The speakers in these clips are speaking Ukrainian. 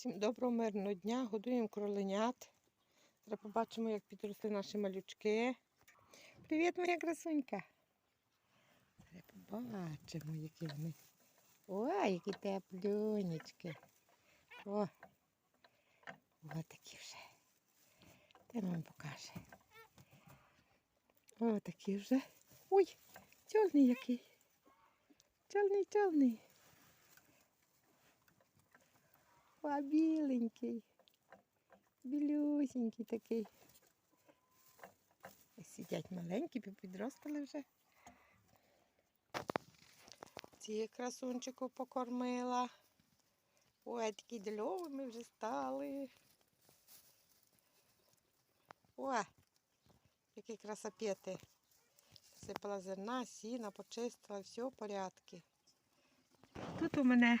Всім доброго мирного дня, годуємо кроленят. Зараз побачимо, як підросли наші малючки. Привіт, моя красунька. Зараз побачимо, які вони. Ой, які теплюнечки. О, Ось такі вже. Та нам покаже. О, такі вже. Ой, чорний який. Чорний, чорний. А біленький. Білюсенький такий. Сидять маленькі, підростали вже. Ці красунчику покормила. Ой, такі дольовими вже стали. О, які красопети. Сипала зерна, сіна, почистила, все в порядку. Тут у мене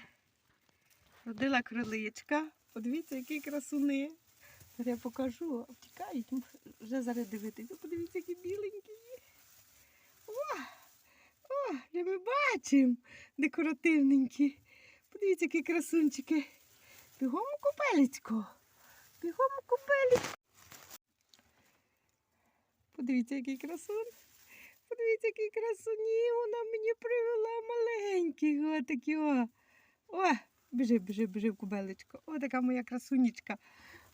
Родила криличка. Подивіться, які красуни. Я покажу. Втікають, вже зараз дивитися. Подивіться, які біленькі. О, о, вже ми бачимо декоративненькі. Подивіться, які красунчики. Бігом у купелечко. Бігом у купелечко. Подивіться, який красун. Подивіться, які красуні. Вона мені привела маленьких. О, такі о. О, Біжи, біжи, біжи кубелечко. О, така моя красунечка.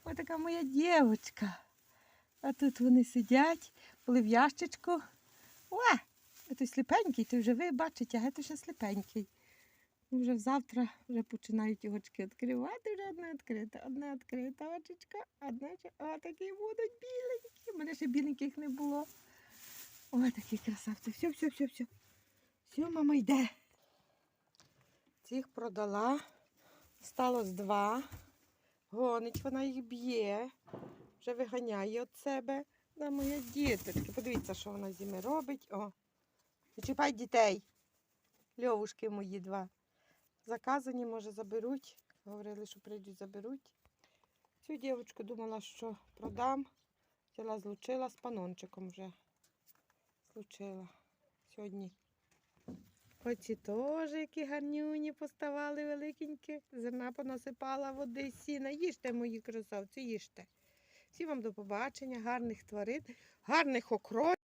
О, така моя дівчинка. А тут вони сидять, були в ящичку. О, а той сліпенький, той вже ви бачите, а це ще сліпенький. Вже завтра вже починають його очки відкривати, вже одне відкрита, одне відкрита очечка, одне. О, такі будуть біленькі. У мене ще біленьких не було. Ой, такі красавці. Все, все, все, все. Все, мама йде. Цих продала. Сталось два. Гонить, вона їх б'є, вже виганяє від себе. Да, моя діточка. Подивіться, що вона зими робить. О, не дітей. Льовушки мої два. Заказані, може, заберуть. Говорили, що прийдуть, заберуть. Цю дівчинку думала, що продам. Взяла, злучила з панончиком вже. Злучила сьогодні. Оці теж які гарнюні поставали великенькі. Зерна понасипала води, сіна. Їжте, мої красавці, їжте. Всім вам до побачення, гарних тварин, гарних окрой.